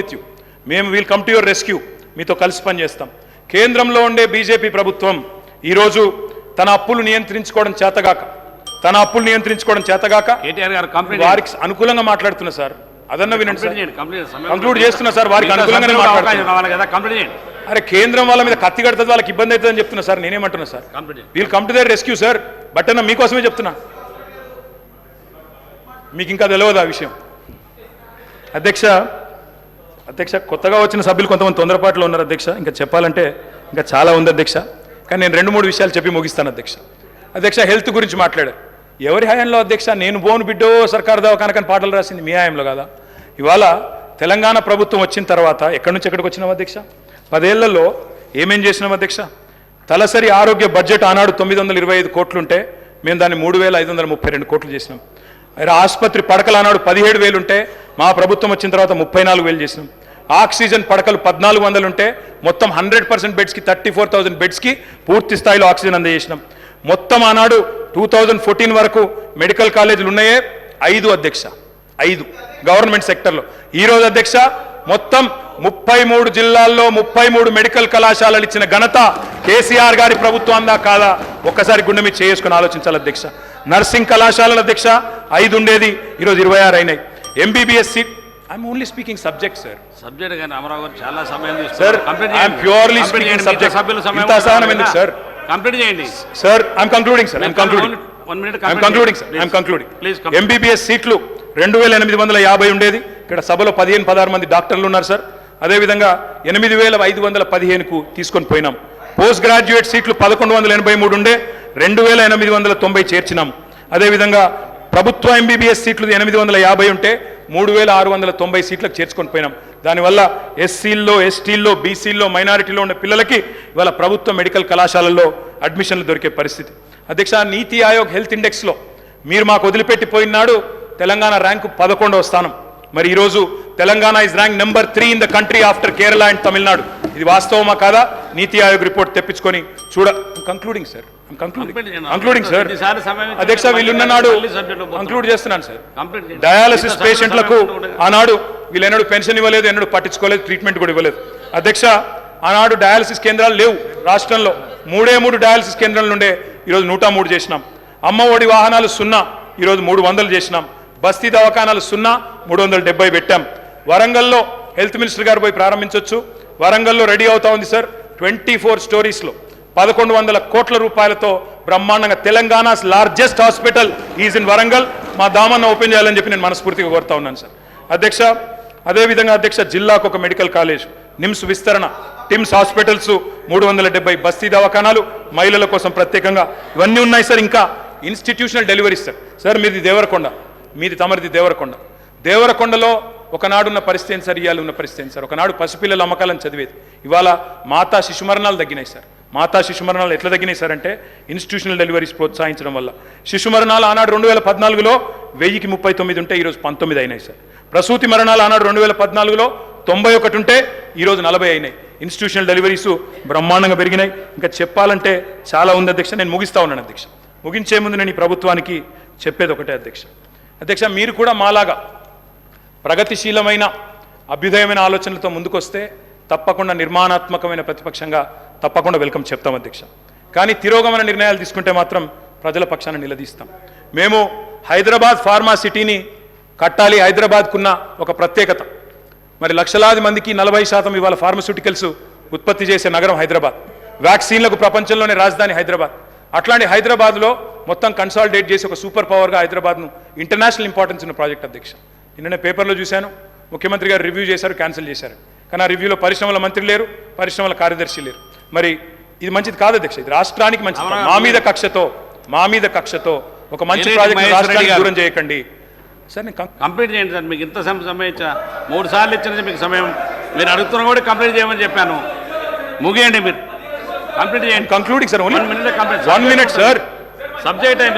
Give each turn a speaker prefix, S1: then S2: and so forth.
S1: With you మేము we'll come to your rescue మీతో కలిసి పనిచేస్తాం. కేంద్రంలో ఉండే బీజేపీ ప్రభుత్వం ఈరోజు తన అప్పులు నియంత్రించుకోవడం చేతగాక తన అప్పులు నియంత్రించుకోవడం చేతగాక వారికి అనుకూలంగా మాట్లాడుతున్నా సార్. అదన్న వినండి కంక్లూడ్ చేస్తున్నా సార్ వారికి అనుకూలంగానే మాట్లాడుతున్నా. అరే కేంద్రం వాళ్ళ మీద కత్తి కడుతుంది వాళ్ళకి ఇబ్బంది అవుతుందని చెప్తున్నా సార్ నేనేమంటున్నా sir. We'll come to their rescue sir but అన్న మీకోసమే చెప్తున్నా. మీకు ఇంకా తెలియదు ఆ విషయం. అధ్యక్ష అధ్యక్ష కొత్తగా వచ్చిన సభ్యులు కొంతమంది తొందరపాటులో ఉన్నారు అధ్యక్ష. ఇంకా చెప్పాలంటే ఇంకా చాలా ఉంది అధ్యక్ష. కానీ నేను రెండు మూడు విషయాలు చెప్పి ముగిస్తాను అధ్యక్ష. అధ్యక్ష హెల్త్ గురించి మాట్లాడారు. ఎవరి హయాంలో అధ్యక్ష నేను బోను బిడ్డో సర్కార్ దవాఖానకని పాటలు రాసింది మీ హయాంలో కదా? ఇవాళ తెలంగాణ ప్రభుత్వం వచ్చిన తర్వాత ఎక్కడి నుంచి ఎక్కడికి వచ్చినాం అధ్యక్ష? పదేళ్ళలో ఏమేం చేసినాం అధ్యక్ష? తలసరి ఆరోగ్య బడ్జెట్ ఆనాడు తొమ్మిది వందల ఇరవై ఐదు కోట్లుంటే మేము దాన్ని మూడు వేల ఐదు వందల ముప్పై రెండు కోట్లు చేసినాం. ఆసుపత్రి పడకలు ఆనాడు పదిహేడు వేలుంటే మా ప్రభుత్వం వచ్చిన తర్వాత ముప్పై నాలుగు వేలు చేసినాం. ఆక్సిజన్ పడకలు పద్నాలుగు వందలు ఉంటే మొత్తం హండ్రెడ్ పర్సెంట్ బెడ్స్కి థర్టీ ఫోర్ థౌసండ్ బెడ్స్కి పూర్తి స్థాయిలో ఆక్సిజన్ అందజేసినాం. మొత్తం ఆనాడు టూ థౌజండ్ ఫోర్టీన్ వరకు మెడికల్ కాలేజీలు ఉన్నాయే. ఐదు అధ్యక్ష ఐదు గవర్నమెంట్ సెక్టర్లో. ఈరోజు అధ్యక్ష మొత్తం ముప్పై మూడు జిల్లాల్లో ముప్పై మూడు మెడికల్ కళాశాలలు ఇచ్చిన ఘనత కేసీఆర్ గారి ప్రభుత్వం అందా కాదా? ఒక్కసారి గుండె మీద చేసుకుని ఆలోచించాలి అధ్యక్ష. నర్సింగ్ కళాశాలల అధ్యక్ష ఐదు ఉండేది ఈరోజు ఇరవై ఆరు అయినాయి. MBBS seat I'm only speaking subject sir
S2: subject కానీ అమరావు గారు చాలా సమయం కంప్లీట్
S1: speaking
S2: చేయండి.
S1: subject.
S2: మిగతా సభ్యుల సమయం
S1: అసహనం ఎందుకు, sir?
S2: కంప్లీట్ చేయండి.
S1: Sir I'm concluding sir I'm concluding
S2: one minute
S1: I'm concluding sir I'm concluding
S2: please
S1: MBBS సీట్లు రెండు వేల ఎనిమిది వందల యాభై ఉండేది. ఇక్కడ సభలో పదిహేను పదహారు మంది డాక్టర్లు ఉన్నారు సార్ అదేవిధంగా ఎనిమిది వేల ఐదు వందల పదిహేనుకు తీసుకొని పోయినాం. పోస్ట్ గ్రాడ్యుయేట్ సీట్లు పదకొండు వందల ఎనభై మూడు ఉండే రెండు వేల ఎనిమిది వందల తొంభై చేర్చినాం. అదేవిధంగా ప్రభుత్వ ఎంబీబీఎస్ సీట్లు ఎనిమిది వందల యాభై ఉంటే మూడు వేల ఆరు వందల తొంభై సీట్లకు చేర్చుకొని పోయినాం. దానివల్ల ఎస్సీల్లో ఎస్టీల్లో బీసీల్లో మైనారిటీలో ఉన్న పిల్లలకి ఇవాళ ప్రభుత్వ మెడికల్ కళాశాలల్లో అడ్మిషన్లు దొరికే పరిస్థితి. అధ్యక్ష నీతి ఆయోగ్ హెల్త్ ఇండెక్స్లో మీరు మాకు వదిలిపెట్టి పోయినాడు తెలంగాణ ర్యాంకు పదకొండవ స్థానం. మరి ఈరోజు Telangana is rank number three in the country after Kerala and Tamil Nadu ఇది వాస్తవమా కాదా? నీతి ఆయోగ్ రిపోర్ట్ తెప్పించుకొని చూడ కంక్లూడింగ్ సార్ కంక్లూడింగ్ సార్ అధ్యక్ష వీళ్ళున్న నాడు
S2: మళ్ళీ subject లోకి పోతాం.
S1: కంక్లూడ్ చేస్తున్నాను సార్. డయాలసిస్ పేషెంట్లకు ఆనాడు వీళ్ళు ఎన్నడూ పెన్షన్ ఇవ్వలేదు ఎన్నడూ పట్టించుకోలేదు ట్రీట్మెంట్ కూడా ఇవ్వలేదు. అధ్యక్ష ఆనాడు డయాలసిస్ కేంద్రాలు లేవు రాష్ట్రంలో. మూడే మూడు డయాలసిస్ కేంద్రాల నుండే ఈరోజు నూట మూడు చేసినాం. అమ్మ ఒడి వాహనాలు సున్నా ఈరోజు మూడు వందలు చేసినాం. బస్తీ దవాఖానాలు సున్నా మూడు వందల డెబ్బై పెట్టాం. వరంగల్లో హెల్త్ మినిస్టర్ గారు పోయి ప్రారంభించవచ్చు వరంగల్లో రెడీ అవుతా ఉంది సార్ ట్వంటీ ఫోర్ స్టోరీస్లో పదకొండు వందల కోట్ల రూపాయలతో బ్రహ్మాండంగా Telangana largest hospital is in Warangal మా దామన్న ఓపెన్ చేయాలని చెప్పి నేను మనస్ఫూర్తిగా కోరుతా ఉన్నాను సార్. అధ్యక్ష అదేవిధంగా అధ్యక్ష జిల్లాకు ఒక మెడికల్ కాలేజ్ నిమ్స్ విస్తరణ టిమ్స్ హాస్పిటల్స్ మూడు వందల డెబ్బై బస్తీ దవాఖానాలు మహిళల కోసం ప్రత్యేకంగా ఇవన్నీ ఉన్నాయి సార్. ఇంకా ఇన్స్టిట్యూషనల్ డెలివరీస్ సార్. సార్ మీది దేవరకొండ మీది తమరిది దేవరకొండ. దేవరకొండలో ఒకనాడున్న పరిస్థితి ఏంటి సార్ ఇవాళ ఉన్న పరిస్థితి సార్. ఒకనాడు పసిపిల్లల అమ్మకాలను చదివేది. ఇవాళ మాతా శిశు మరణాలు తగ్గినాయి సార్. మాతా శిశు మరణాలు ఎట్లా తగ్గినాయి సార్ అంటే ఇన్స్టిట్యూషనల్ డెలివరీస్ ప్రోత్సహించడం వల్ల. శిశు మరణాలు ఆనాడు రెండు వేల పద్నాలుగులో వెయ్యికి ముప్పై తొమ్మిది ఉంటే ఈరోజు పంతొమ్మిది అయినాయి సార్. ప్రసూతి మరణాలు ఆనాడు రెండు వేల పద్నాలుగులో తొంభై ఒకటి ఉంటే ఈరోజు నలభై అయినాయి. ఇన్స్టిట్యూషనల్ డెలివరీస్ బ్రహ్మాండంగా పెరిగినాయి. ఇంకా చెప్పాలంటే చాలా ఉంది అధ్యక్ష. నేను ముగిస్తా ఉన్నాను అధ్యక్ష. ముగించే ముందు నేను ఈ ప్రభుత్వానికి చెప్పేది ఒకటే అధ్యక్ష. అధ్యక్ష మీరు కూడా మాలాగా ప్రగతిశీలమైన అభ్యుదయమైన ఆలోచనలతో ముందుకొస్తే తప్పకుండా నిర్మాణాత్మకమైన ప్రతిపక్షంగా తప్పకుండా వెల్కమ్ చెప్తాం అధ్యక్ష. కానీ తిరోగమన నిర్ణయాలు తీసుకుంటే మాత్రం ప్రజల పక్షాన నిలదీస్తాం. మేము హైదరాబాద్ ఫార్మా సిటీని కట్టాలి హైదరాబాద్కున్న ఒక ప్రత్యేకత. మరి లక్షలాది మందికి నలభై శాతం ఇవాళ ఫార్మస్యూటికల్స్ ఉత్పత్తి చేసే నగరం హైదరాబాద్. వ్యాక్సిన్లకు ప్రపంచంలోనే రాజధాని హైదరాబాద్. అట్లాంటి హైదరాబాద్లో మొత్తం కన్సాలిడేట్ చేసి ఒక సూపర్ పవర్గా హైదరాబాద్ను ఇంటర్నేషనల్ ఇంపార్టెన్స్ ఉన్న ప్రాజెక్ట్ అధ్యక్ష. నిన్ననే పేపర్లో చూశాను. ముఖ్యమంత్రి గారు రివ్యూ చేశారు క్యాన్సిల్ చేశారు. కానీ ఆ రివ్యూలో పరిశ్రమల మంత్రి లేరు పరిశ్రమల కార్యదర్శి లేరు. మరి ఇది మంచిది కాదు అధ్యక్ష ఇది రాష్ట్రానికి మంచిది. మా మీద కక్షతో మా మీద కక్షతో ఒక మంచి ప్రాజెక్ట్ రాష్ట్రానికి. దూరం చేయకండి. సార్ నేను
S2: కంప్లీట్ చేయండి సార్ మీకు ఇంత సమయం సమయం ఇచ్చా మూడు సార్లు ఇచ్చినది మీకు సమయం. మీరు అడుగుతున్నా కూడా కంప్లీట్ చేయమని చెప్పాను. ముగియండి మీరు. కంప్లీట్ చేయండి.
S1: Concluding sir
S2: one minute complete.
S1: One minute sir
S2: subject అయింది